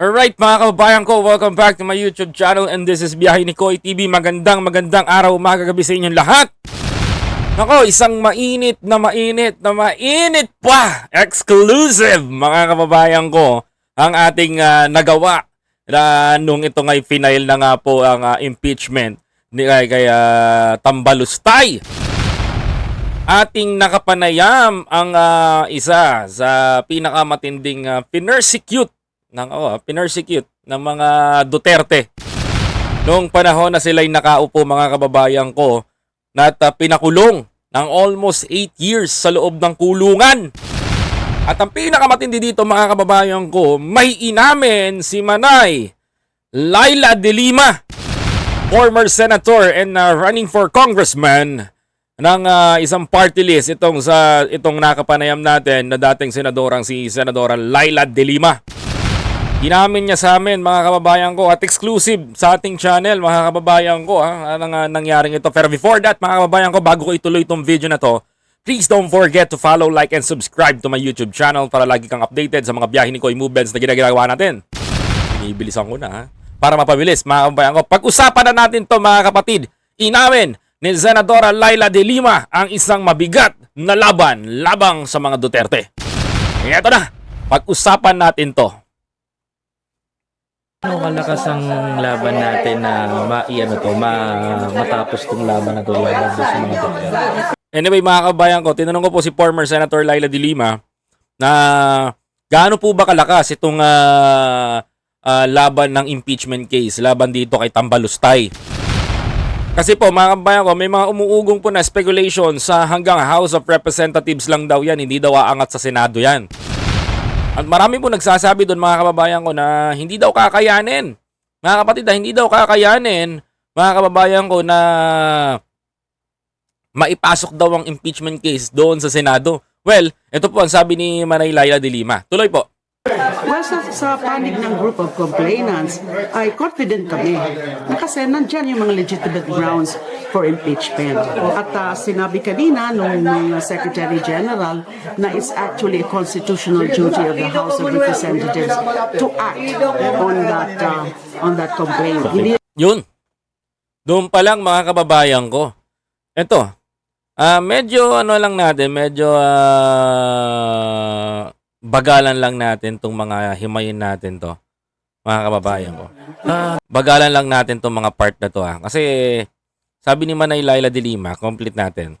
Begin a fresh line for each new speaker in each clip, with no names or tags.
Alright mga kababayan ko, welcome back to my YouTube channel and this is Biyahe ni Koy TV. Magandang magandang araw, umaga, gabi sa inyong lahat. Nako, isang mainit na mainit na mainit pa, exclusive mga kababayan ko, ang ating ah, nagawa na nung ito ngay final na nga po ang ah, impeachment ni kay, kay ah, Tambalustay. Ating nakapanayam ang ah, isa sa pinakamatinding uh, pinersecute ng oh, pinersecute ng mga Duterte. Noong panahon na sila'y nakaupo mga kababayan ko na at, ah, pinakulong ng almost 8 years sa loob ng kulungan. At ang pinakamatindi dito mga kababayan ko, may inamin si Manay Laila de Lima, former senator and uh, running for congressman ng uh, isang party list itong sa itong nakapanayam natin na dating senadorang si Senadora Laila de Lima. Inamin niya sa amin mga kababayan ko at exclusive sa ating channel mga kababayan ko ha, anong uh, nangyaring ito. Pero before that mga kababayan ko bago ko ituloy itong video na to, please don't forget to follow, like, and subscribe to my YouTube channel para lagi kang updated sa mga biyahe ni Koy Movements na ginagawa natin. Inibilisan ko na ha. Para mapabilis mga kababayan ko. Pag-usapan na natin to mga kapatid. Inamin ni Senadora Laila de Lima ang isang mabigat na laban labang sa mga Duterte. Ito na. Pag-usapan natin to.
Ano kalakas ang laban natin na maiano to, ma, matapos tong laban na to laban sa mga Duterte?
Anyway, mga kabayan ko, tinanong ko po si former Senator Laila de Lima na gaano po ba kalakas itong ah, ah, laban ng impeachment case, laban dito kay Tambalustay. Kasi po, mga kabayan ko, may mga umuugong po na speculation sa hanggang House of Representatives lang daw yan, hindi daw aangat sa Senado yan. At marami po nagsasabi doon mga kababayan ko na hindi daw kakayanin. Mga kapatid, ah, hindi daw kakayanin mga kababayan ko na maipasok daw ang impeachment case doon sa Senado. Well, ito po ang sabi ni Manay Laila de Lima. Tuloy po.
Well, sa, sa panig ng group of complainants, ay confident kami na kasi nandyan yung mga legitimate grounds for impeachment. At ah, sinabi kanina nung, Secretary General na it's actually a constitutional duty of the House of Representatives to act on that uh, on that complaint. Hindi
Yun. Doon pa lang mga kababayan ko. Ito. Ah, medyo ano lang natin, medyo ah, bagalan lang natin tong mga himayin natin to. Mga kababayan ko. Ah, bagalan lang natin tong mga part na to ha. Kasi sabi ni Manay Laila de Lima, complete natin.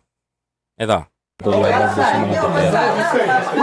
Ito.
Well,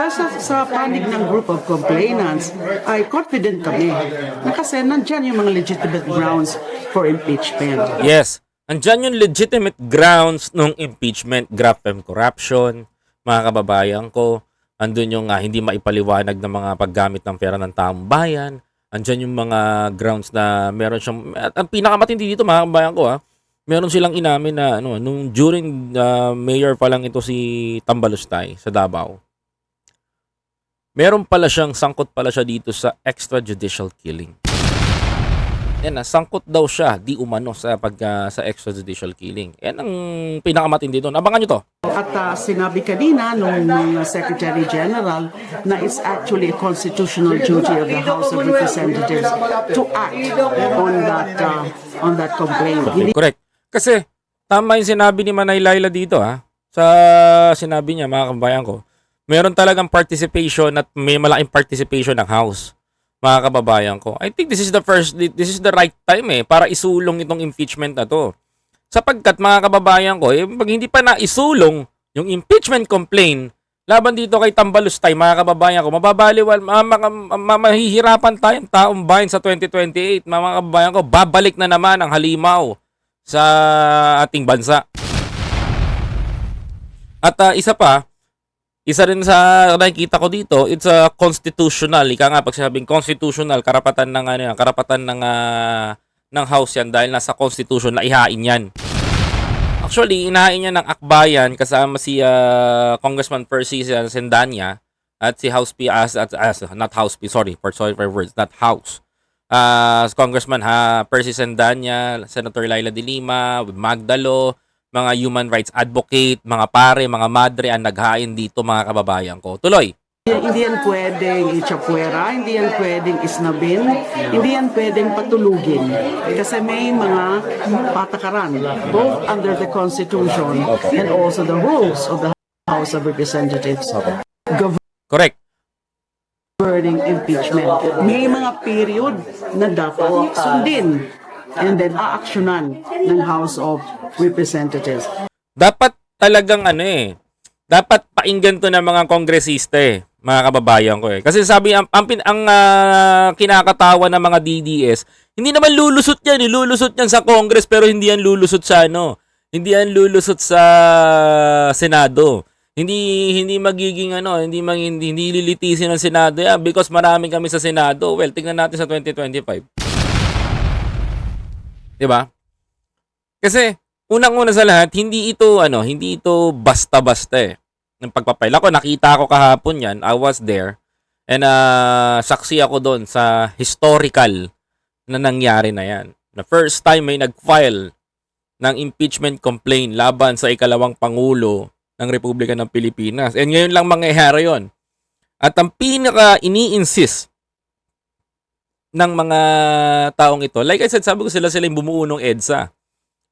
sa, sa panig ng group of complainants, ay confident kami na kasi nandyan yung mga legitimate grounds for impeachment.
Yes. Andyan yung legitimate grounds ng impeachment, graft and corruption, mga kababayan ko. Andun yung ah, hindi maipaliwanag ng mga paggamit ng pera ng taong bayan. Andyan yung mga grounds na meron siyang... At ang pinakamatindi dito, mga kababayan ko, ha, meron silang inamin na ano, nung during uh, mayor pa lang ito si Tambalustay sa Davao. Meron pala siyang sangkot pala siya dito sa extrajudicial killing. Yan na, sangkot daw siya di umano sa pag ah, sa extrajudicial killing. Yan ang pinakamatindi doon. Abangan nyo to.
At ah, sinabi kanina nung, nung Secretary General na it's actually a constitutional duty of the House of Representatives to act on that uh, on that complaint. Hindi
Correct. Kasi tama yung sinabi ni Manay Laila dito ha. Sa sinabi niya mga kabayan ko, meron talagang participation at may malaking participation ng House mga kababayan ko. I think this is the first this is the right time eh para isulong itong impeachment na to. Sapagkat mga kababayan ko, eh, pag hindi pa na isulong yung impeachment complaint laban dito kay Tambalustay, mga kababayan ko, mababaliwal, ma- ma- ma- mahihirapan tayong taong bayan sa 2028. Mga kababayan ko, babalik na naman ang halimaw sa ating bansa. At ah, isa pa, isa rin sa nakikita ko dito, it's a constitutional. Ika nga pag sinabing constitutional, karapatan ng ano yan, karapatan ng ah, ng house yan dahil nasa constitution na ihain yan. Actually, inahain niya ng akbayan kasama si ah, Congressman Percy Sendanya at si House P as, at as not House P, sorry, for sorry for words, not House. Ah, Congressman ha, Percy Sendanya, Senator Laila de Lima, Magdalo, mga human rights advocate, mga pare, mga madre ang naghain dito mga kababayan ko. Tuloy.
Hindi yan pwedeng ichapuera, hindi yan pwedeng isnabin, hindi yan pwedeng patulugin. Kasi may mga patakaran, both under the Constitution and also the rules of the House of Representatives
Correct.
governing impeachment. May mga period na dapat sundin and then aaksyonan ng House of Representatives.
Dapat talagang ano eh, dapat painggan to ng mga kongresista eh, mga kababayan ko eh. Kasi sabi, ang, ang, ang ah, kinakatawa ng mga DDS, hindi naman lulusot yan, eh. lulusot yan sa Congress pero hindi yan lulusot sa ano, hindi yan lulusot sa Senado. Hindi hindi magiging ano, hindi mag, hindi, hindi lilitisin ng Senado yan because marami kami sa Senado. Well, tingnan natin sa 2025. 'Di ba? Kasi unang-una sa lahat, hindi ito ano, hindi ito basta-basta eh. Ng pagpapail. Ako nakita ko kahapon 'yan. I was there. And uh, saksi ako doon sa historical na nangyari na 'yan. The first time may nag-file ng impeachment complaint laban sa ikalawang pangulo ng Republika ng Pilipinas. And ngayon lang mangyayari 'yon. At ang pinaka ini-insist ng mga taong ito, like I said, sabi ko sila sila yung bumuo ng EDSA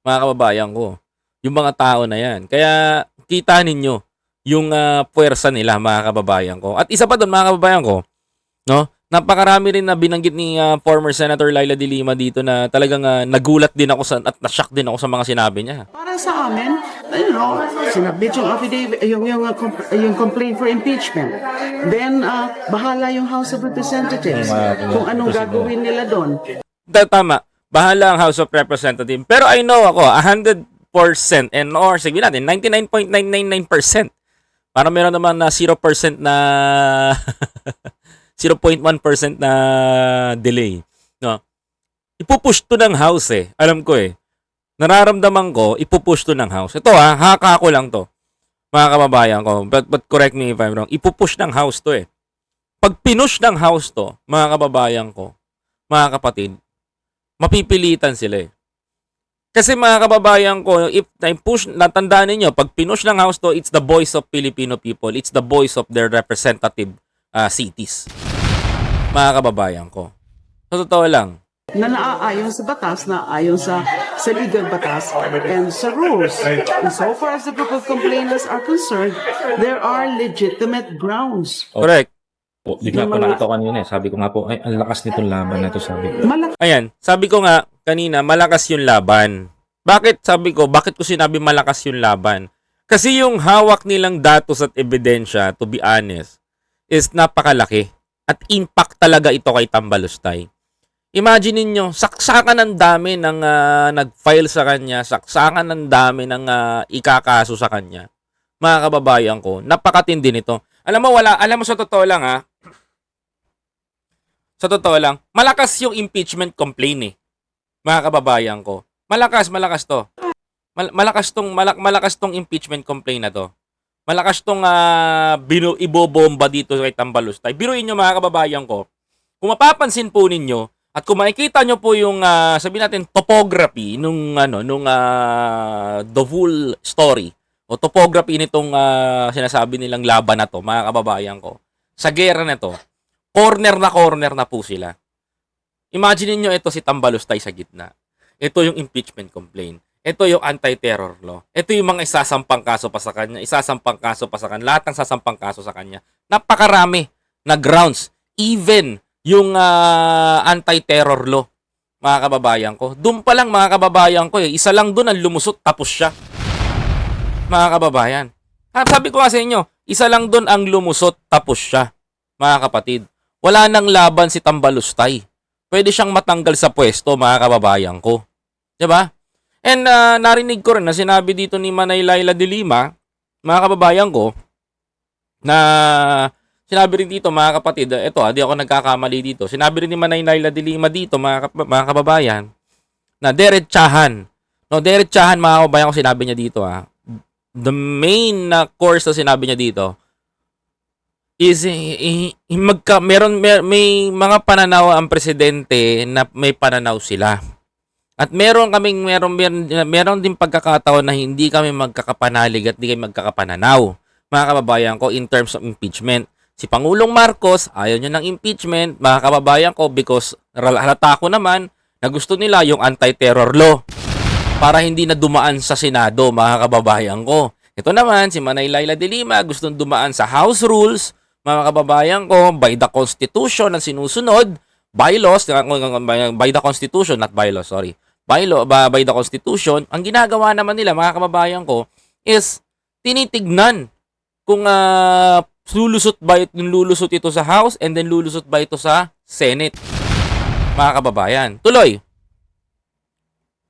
mga kababayan ko. Yung mga tao na yan. Kaya kita ninyo yung ah, puwersa nila mga kababayan ko. At isa pa doon mga kababayan ko, no? Napakarami rin na binanggit ni ah, former Senator Laila de Lima dito na talagang ah, nagulat din ako sa at na-shock din ako sa mga sinabi niya.
Para sa amin, you know, sinabit yung affidavit, yung, yung, uh, comp- yung complaint for impeachment. Then, uh, bahala yung House of Representatives kung anong gagawin nila doon.
Ta- Tama. Bahala ang House of Representatives. Pero I know ako, 100% and or sige natin, 99.999%. Para meron naman na 0% na 0.1% na delay. No? Ipupush to ng House eh. Alam ko eh. Nararamdaman ko, ipupush to ng House. Ito ha, haka ko lang to. Mga kababayan ko. But, but correct me if I'm wrong. Ipupush ng House to eh. Pag pinush ng House to, mga kababayan ko, mga kapatid, mapipilitan sila eh. Kasi mga kababayan ko, if na push, natandaan ninyo, pag pinush ng House to, it's the voice of Filipino people. It's the voice of their representative uh, cities. Mga kababayan ko. Sa totoo lang.
na naaayon sa batas, na ayon sa, sa legal batas and sa rules. And so far as the group of complainants are concerned, there are legitimate grounds.
Correct.
Po, bigla ko nakita kanina eh. Sabi ko nga po, ay, ang lakas nitong laban na to sabi ko.
Malaki
Ayan, sabi ko nga kanina, malakas yung laban. Bakit sabi ko, bakit ko sinabi malakas yung laban? Kasi yung hawak nilang datos at ebidensya, to be honest, is napakalaki. At impact talaga ito kay Tambalustay. Imagine ninyo, saksakan ng dami ng ah, nag-file sa kanya, saksakan ng dami ng ah, ikakaso sa kanya. Mga kababayan ko, napakatindi nito. Alam mo, wala, alam mo sa totoo lang ha, sa totoo lang, malakas yung impeachment complaint eh. Mga kababayan ko. Malakas, malakas to. Mal- malakas tong malak malakas tong impeachment complaint na to. Malakas tong ah, binu ibobomba dito kay Tambalustay. Biruin nyo mga kababayan ko. Kung mapapansin po ninyo at kung makikita nyo po yung ah, sabihin natin topography nung ano nung ah, the full story o topography nitong ah, sinasabi nilang laban na to mga kababayan ko. Sa gera na to, corner na corner na po sila. Imagine niyo ito si Tambalustay sa gitna. Ito yung impeachment complaint. Ito yung anti-terror law. Ito yung mga isasampang kaso pa sa kanya, isasampang kaso pa sa kanya, lahat ng sasampang kaso sa kanya. Napakarami na grounds. Even yung ah, anti-terror law, mga kababayan ko. Doon pa lang mga kababayan ko, eh, isa lang doon ang lumusot tapos siya. Mga kababayan. Sabi ko nga sa inyo, isa lang doon ang lumusot tapos siya. Mga kapatid, wala nang laban si Tambalustay. Pwede siyang matanggal sa pwesto, mga kababayan ko. ba? And ah, narinig ko rin na sinabi dito ni Manay Laila de Lima, mga kababayan ko, na sinabi rin dito, mga kapatid, ito, di ako nagkakamali dito. Sinabi rin ni Manay Laila de Lima dito, mga, kap- mga kababayan, na derechahan. No, derechahan, mga kababayan ko, sinabi niya dito, ah. The main na course na sinabi niya dito, is eh, eh, eh, magka, meron mer, may mga pananaw ang presidente na may pananaw sila. At meron kaming meron meron, meron din pagkakataon na hindi kami magkakapanalig at hindi kami magkakapananaw. Mga kababayan ko in terms of impeachment. Si Pangulong Marcos, ayaw niya ng impeachment, mga kababayan ko, because halata ko naman na gusto nila yung anti-terror law para hindi na dumaan sa Senado, mga kababayan ko. Ito naman, si Manay Laila de Lima, gustong dumaan sa House Rules, mga kababayan ko, by the Constitution na sinusunod, bylaws, by the Constitution, not bylaws, sorry. By, by the Constitution, ang ginagawa naman nila, mga kababayan ko, is tinitignan kung ah, lulusot ba it, lulusot ito sa House and then lulusot ba ito sa Senate. Mga kababayan. Tuloy.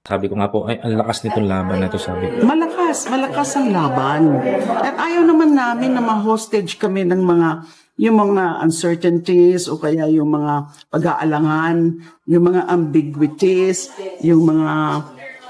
Sabi ko nga po, ay, ang lakas nitong laban na to, sabi ko.
Malakas, malakas ang laban. At ayaw naman namin na ma-hostage kami ng mga yung mga uncertainties o kaya yung mga pag-aalangan, yung mga ambiguities, yung mga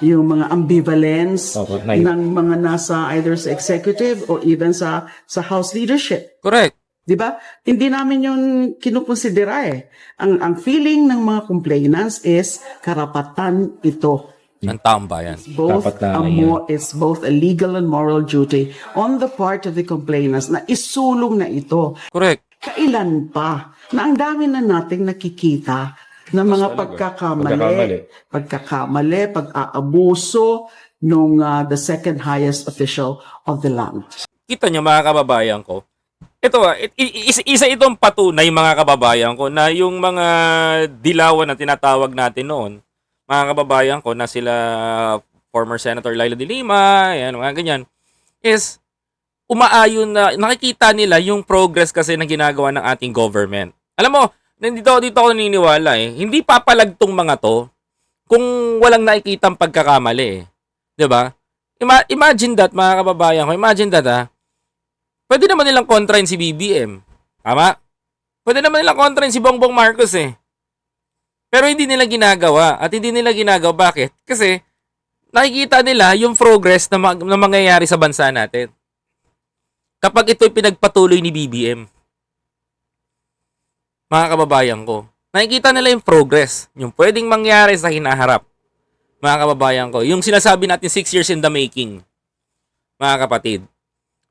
yung mga ambivalence
Opo, nai-
ng mga nasa either sa executive or even sa sa house leadership.
Correct.
'Di ba? Hindi namin 'yung kinukonsidera eh. Ang ang feeling ng mga complainants is karapatan ito.
Ng taong bayan.
Both
Dapat na
a mo- it's both a legal and moral duty on the part of the complainants na isulong na ito.
Correct.
Kailan pa na ang dami na nating nakikita ng mga pagkakamali,
Pagkakamali.
pagkakamali, pag-aabuso nung uh, the second highest official of the land.
Kita nyo mga kababayan ko. Ito ah, it- i- isa, isa itong patunay mga kababayan ko na yung mga dilawan na tinatawag natin noon, mga kababayan ko na sila former Senator Laila de Lima, yan, mga ganyan, is umaayon na nakikita nila yung progress kasi na ginagawa ng ating government. Alam mo, nandito dito ako naniniwala eh. Hindi papalagtong mga to kung walang nakikitang pagkakamali eh. 'Di ba? Ima- imagine that mga kababayan ko, imagine that ah. Pwede naman nilang kontrain si BBM. Tama? Pwede naman nilang kontrain si Bongbong Marcos eh. Pero hindi nila ginagawa. At hindi nila ginagawa. Bakit? Kasi nakikita nila yung progress na, mag- na mangyayari sa bansa natin. Kapag ito'y pinagpatuloy ni BBM. Mga kababayan ko. Nakikita nila yung progress. Yung pwedeng mangyari sa hinaharap. Mga kababayan ko. Yung sinasabi natin six years in the making. Mga kapatid.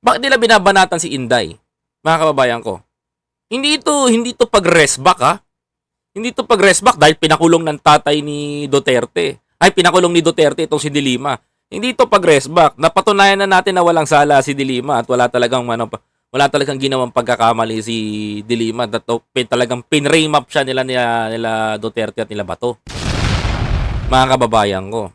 Bakit nila binabanatan si Inday? Mga kababayan ko. Hindi ito, hindi ito pag-rest back ha. Hindi ito pag-rest back dahil pinakulong ng tatay ni Duterte. Ay, pinakulong ni Duterte itong si Dilima. Hindi ito pag-rest back. Napatunayan na natin na walang sala si Dilima at wala talagang ano, wala talagang ginawang pagkakamali si Dilima. Pin, talagang pinrame up siya nila, nila, nila Duterte at nila Bato. Mga kababayan ko.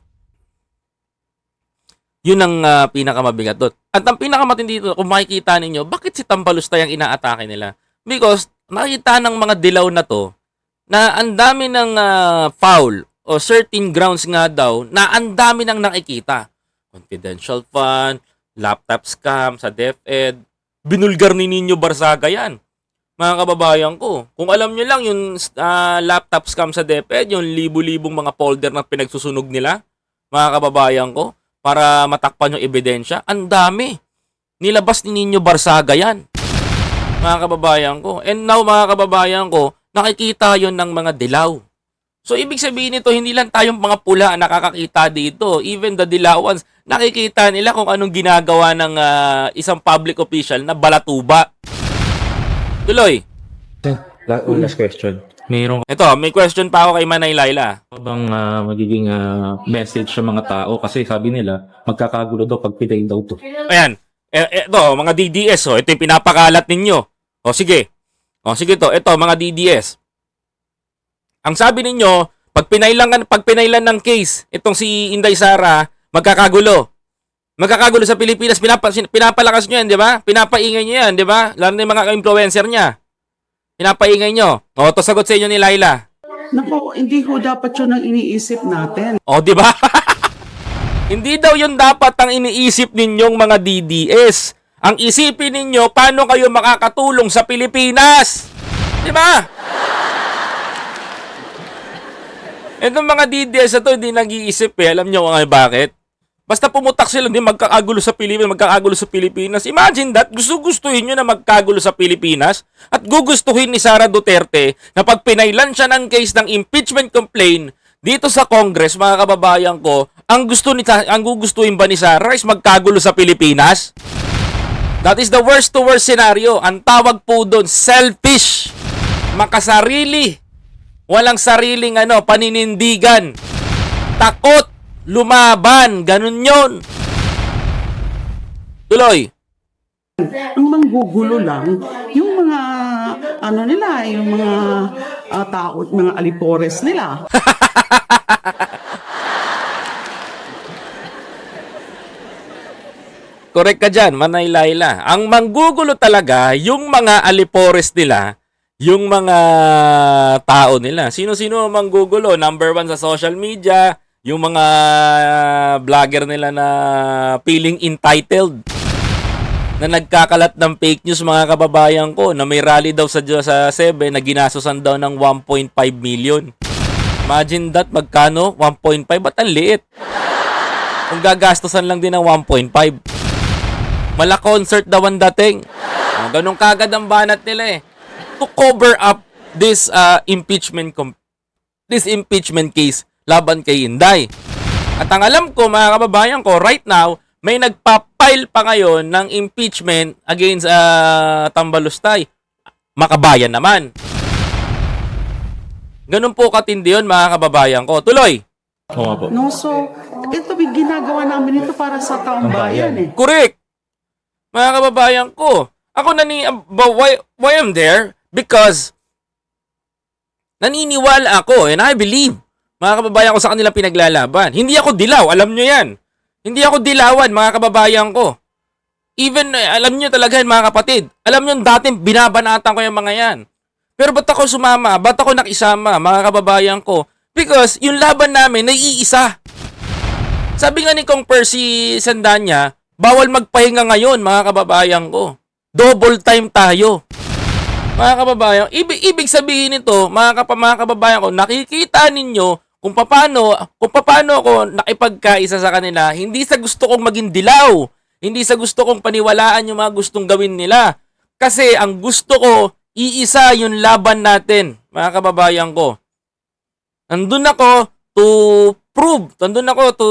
Yun ang ah, pinakamabigat doon. At ang pinakamatindi dito, kung makikita ninyo, bakit si Tampalustay ang inaatake nila? Because nakita ng mga dilaw na to na ang dami ng ah, foul o certain grounds nga daw na ang dami nang nakikita. Confidential fund, laptop scam sa DepEd. Binulgar ni Nino Barsaga yan. Mga kababayan ko, kung alam nyo lang yung ah, laptop scam sa DepEd, yung libu-libong mga folder na pinagsusunog nila, mga kababayan ko, para matakpan yung ebidensya, ang dami. Nilabas ni Nino Barsaga yan. Mga kababayan ko. And now, mga kababayan ko, nakikita yon ng mga dilaw. So, ibig sabihin nito, hindi lang tayong mga pula ang nakakakita dito. Even the dilawans, nakikita nila kung anong ginagawa ng ah, isang public official na balatuba. Tuloy.
La- last question. Mayroon
Ito, may question pa ako kay Manay Laila.
bang ah, magiging ah, message sa mga tao? Kasi sabi nila, magkakagulo daw pag pinay daw to.
Ayan. E- ito, mga DDS, oh. Ito yung pinapakalat ninyo. O, sige. O, sige to. Ito, mga DDS. Ang sabi ninyo, pag pinailan, pag pinailan ng case, itong si Inday Sara, magkakagulo. Magkakagulo sa Pilipinas, pinapa, pinapalakas nyo yan, di ba? Pinapaingay nyo yan, di ba? Lalo na yung mga influencer niya. Pinapaingay nyo. O, to sagot sa inyo ni Laila.
Naku, hindi ho dapat yun ang iniisip natin.
O, di ba? Hindi daw yun dapat ang iniisip ninyong mga DDS. Ang isipin ninyo, paano kayo makakatulong sa Pilipinas? Di ba? Itong mga DDS na to, hindi nag-iisip eh. Alam nyo kung ano bakit? Basta pumutak sila, hindi magkakagulo sa Pilipinas, magkakagulo sa Pilipinas. Imagine that, gusto-gustuhin nyo na magkagulo sa Pilipinas at gugustuhin ni Sara Duterte na pag pinailan siya ng case ng impeachment complaint dito sa Congress, mga kababayan ko, ang gusto ni ang gugustuhin ba ni Sara is magkagulo sa Pilipinas? That is the worst to worst scenario. Ang tawag po doon, selfish. Makasarili. Walang sariling ano, paninindigan. Takot. Lumaban. Ganun yon. Tuloy.
Ang manggugulo lang, yung mga, ano nila, yung mga ah, tao, mga alipores nila.
Correct ka dyan, Manay Laila. Ang manggugulo talaga, yung mga alipores nila, yung mga tao nila. Sino-sino ang manggugulo? Number one sa social media, yung mga vlogger nila na feeling entitled na nagkakalat ng fake news mga kababayan ko na may rally daw sa sa 7 na ginasusan daw ng 1.5 million. Imagine that magkano? 1.5 ba't ang liit? Kung gagastusan lang din ng 1.5. Mala concert daw ang dating. Oh, ganun kagad ang banat nila eh. To cover up this uh, impeachment com- this impeachment case laban kay Inday. At ang alam ko mga kababayan ko right now may nagpa-file pa ngayon ng impeachment against uh, Tambalustay. Makabayan naman. Ganun po katindi yun mga kababayan ko. Tuloy.
Oo po.
No, so, ito, ginagawa namin ito para sa taong bayan eh.
Correct. Mga kababayan ko. Ako nani but why why I'm there because naniniwala ako and I believe mga kababayan ko sa kanilang pinaglalaban. Hindi ako dilaw, alam nyo yan. Hindi ako dilawan, mga kababayan ko. Even, eh, alam nyo talaga yan, mga kapatid. Alam nyo, dati binabanatan ko yung mga yan. Pero ba't ako sumama? Ba't ako nakisama, mga kababayan ko? Because yung laban namin, naiisa. Sabi nga ni Kong Percy Sandanya, bawal magpahinga ngayon, mga kababayan ko. Double time tayo. Mga kababayan, ibig, ibig sabihin nito, mga, kapa, mga kababayan ko, nakikita ninyo kung paano, kung paano ako nakipagkaisa sa kanila, hindi sa gusto kong maging dilaw, hindi sa gusto kong paniwalaan yung mga gustong gawin nila. Kasi ang gusto ko, iisa yung laban natin, mga kababayan ko. Nandun ako to prove, nandun ako to,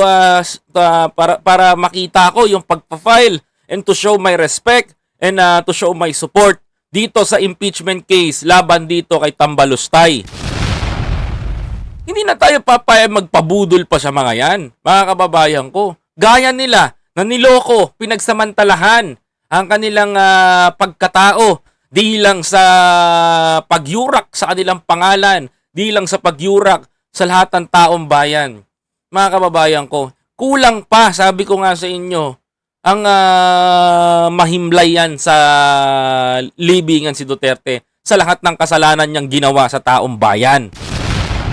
uh, s- ta- para, para makita ko yung pagpa-file and to show my respect and uh, to show my support dito sa impeachment case laban dito kay Tambalustay. Hindi na tayo papayag magpabudol pa sa mga yan, mga kababayan ko. Gaya nila na niloko, pinagsamantalahan ang kanilang ah, pagkatao di lang sa pagyurak sa kanilang pangalan, di lang sa pagyurak sa lahat ng taong bayan. Mga kababayan ko, kulang pa, sabi ko nga sa inyo, ang ah, mahimlay yan sa libingan si Duterte sa lahat ng kasalanan niyang ginawa sa taong bayan.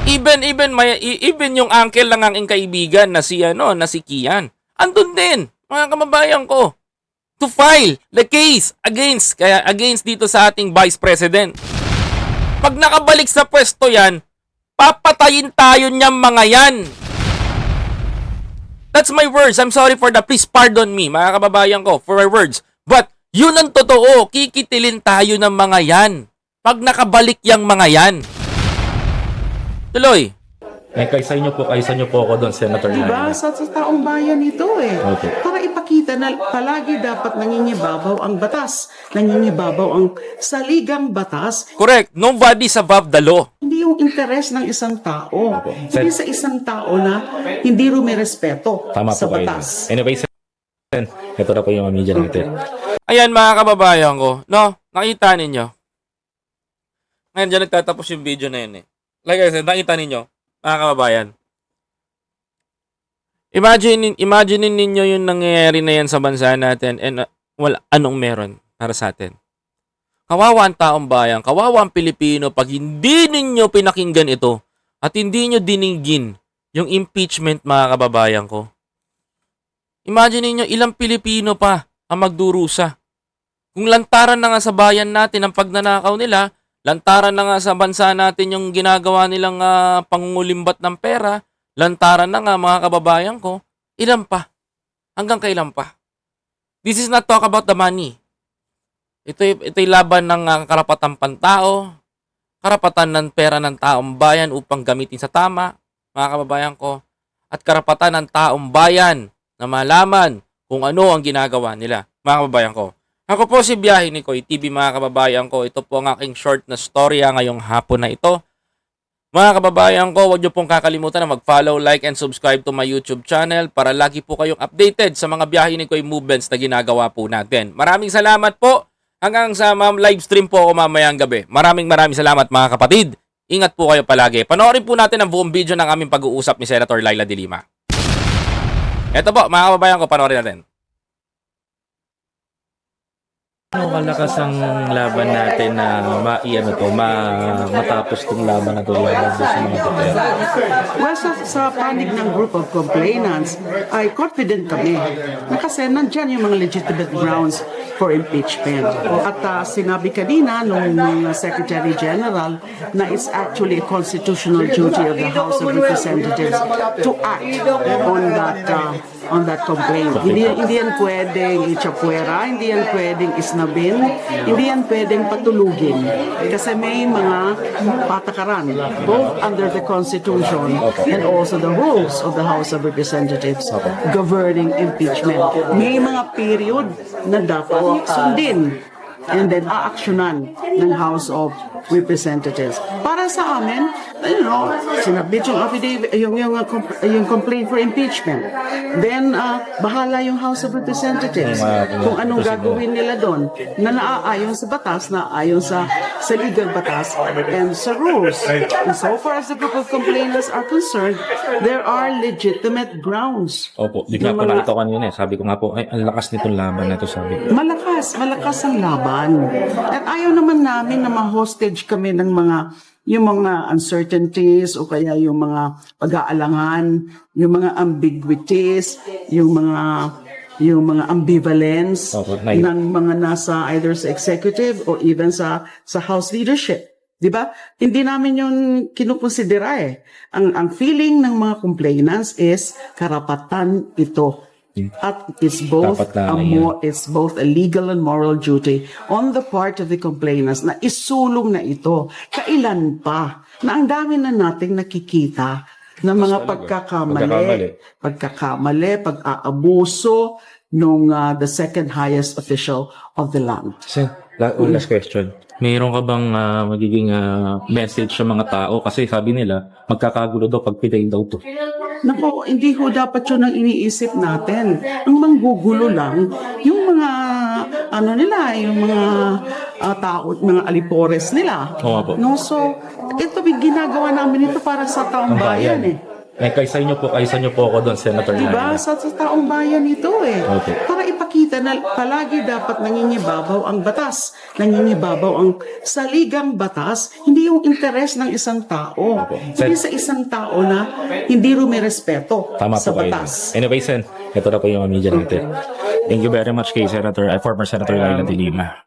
Even even may even yung uncle ng aking kaibigan na si ano, na si Kian. Andun din, mga kababayan ko. To file the case against kaya against dito sa ating Vice President. Pag nakabalik sa pwesto yan, papatayin tayo niyang mga yan. That's my words. I'm sorry for that. Please pardon me, mga kababayan ko, for my words. But, yun ang totoo. Kikitilin tayo ng mga yan. Pag nakabalik yung mga yan. Tuloy.
Eh, kaysa inyo po, kaysa inyo po ako doon, Senator
Diba?
Laila.
Sa, sa taong bayan ito eh.
Okay.
Para ipakita na palagi dapat nangingibabaw ang batas. Nangingibabaw ang saligang batas.
Correct. Nobody's above the law.
Hindi yung interes ng isang tao. Hindi sa isang tao na hindi rumirespeto
Tama
sa
po kayo.
batas.
Anyway, Sen, ito na po yung media natin.
Ayan mga kababayan ko. No, nakita ninyo. Ngayon dyan nagtatapos yung video na yun eh. Like I said, nakita ninyo, mga kababayan. Imagine, imagine ninyo yung nangyayari na yan sa bansa natin and uh, wala, anong meron para sa atin. Kawawa ang taong bayan, kawawa ang Pilipino pag hindi ninyo pinakinggan ito at hindi nyo dinigin yung impeachment mga kababayan ko. Imagine ninyo ilang Pilipino pa ang magdurusa. Kung lantaran na nga sa bayan natin ang pagnanakaw nila, lantaran na nga sa bansa natin yung ginagawa nilang ah, pangungulimbat ng pera, lantaran na nga mga kababayan ko, ilan pa? Hanggang kailan pa? This is not talk about the money. Ito, ito'y laban ng ah, karapatang pantao, karapatan ng pera ng taong bayan upang gamitin sa tama, mga kababayan ko, at karapatan ng taong bayan na malaman kung ano ang ginagawa nila. mga kababayan ko. Ako po si Biyahe ni Koy TV mga kababayan ko. Ito po ang aking short na storya ngayong hapon na ito. Mga kababayan ko, huwag niyo pong kakalimutan na mag-follow, like, and subscribe to my YouTube channel para lagi po kayong updated sa mga biyahe ni Koy movements na ginagawa po natin. Maraming salamat po. Hanggang sa ma'am live stream po ako mamayang gabi. Maraming maraming salamat mga kapatid. Ingat po kayo palagi. Panoorin po natin ang buong video ng aming pag-uusap ni Senator Laila de Lima. Ito po, mga kababayan ko, panoorin natin.
Ano kalakas ang laban natin na maiano to, ma, matapos tong laban na to laban sa mga Duterte?
Well, sa, sa panig ng group of complainants, ay confident kami na kasi nandyan yung mga legitimate grounds for impeachment. At ah, sinabi kanina nung nung Secretary General na it's actually a constitutional duty of the House of Representatives to act on that uh, on that complaint. Hindi, hindi yan pwedeng ichapuera, hindi yan pwedeng isnabin, hindi yan pwedeng patulugin. Kasi may mga patakaran, both under the Constitution and also the rules of the House of Representatives governing impeachment. May mga period na dapat sundin and then aaksyonan ng House of Representatives. Para sa amin, you know, sinabit yung affidavit, yung, yung, uh, comp- yung complaint for impeachment. Then, uh, bahala yung House of Representatives kung anong gagawin nila doon na naaayon sa batas, naaayon sa, sa legal batas and sa rules. And so far as the group of complainants are concerned, there are legitimate grounds
Opo, di nga nakita ko kanina eh. Sabi ko nga po, ay, ang lakas nitong laban na to sabi ko.
Malakas, malakas ang laban. At ayaw naman namin na ma-hostage kami ng mga yung mga uncertainties o kaya yung mga pag-aalangan, yung mga ambiguities, yung mga yung mga ambivalence
Opo, nai-
ng mga nasa either sa executive or even sa sa house leadership. 'Di ba? Hindi namin 'yung kinukonsidera eh. Ang ang feeling ng mga complainants is karapatan ito. At it's both
Dapat
a mo- it's both a legal and moral duty on the part of the complainants na isulong na ito. Kailan pa? Na ang dami na nating nakikita ng mga pagkakamali,
Pagkakamali.
pagkakamali, pag-aabuso nung uh, the second highest official of the land.
Sen, la- oh, last question. Mayroon ka bang ah, magiging ah, message sa mga tao? Kasi sabi nila, magkakagulo daw pag pinay daw to.
Nako, hindi ho dapat yun ang iniisip natin. Ang manggugulo lang, yung mga, ano nila, yung mga uh, tao, mga alipores nila.
Oo po.
No, so, ito, ginagawa namin ito para sa taong bayan eh.
Eh, kaysa nyo po, kaysa nyo po ako doon, Senator
Diba?
Laila.
Sa, sa taong bayan ito eh.
Okay.
Para ipakita na palagi dapat nangingibabaw ang batas. Nangingibabaw ang saligang batas, hindi yung interes ng isang tao. Hindi sa isang tao na hindi rumirespeto
Tama
sa
po kayo.
batas.
Anyway, Sen, ito na po yung media natin. Thank you very much kay Senator, uh, former Senator Laila de Lima.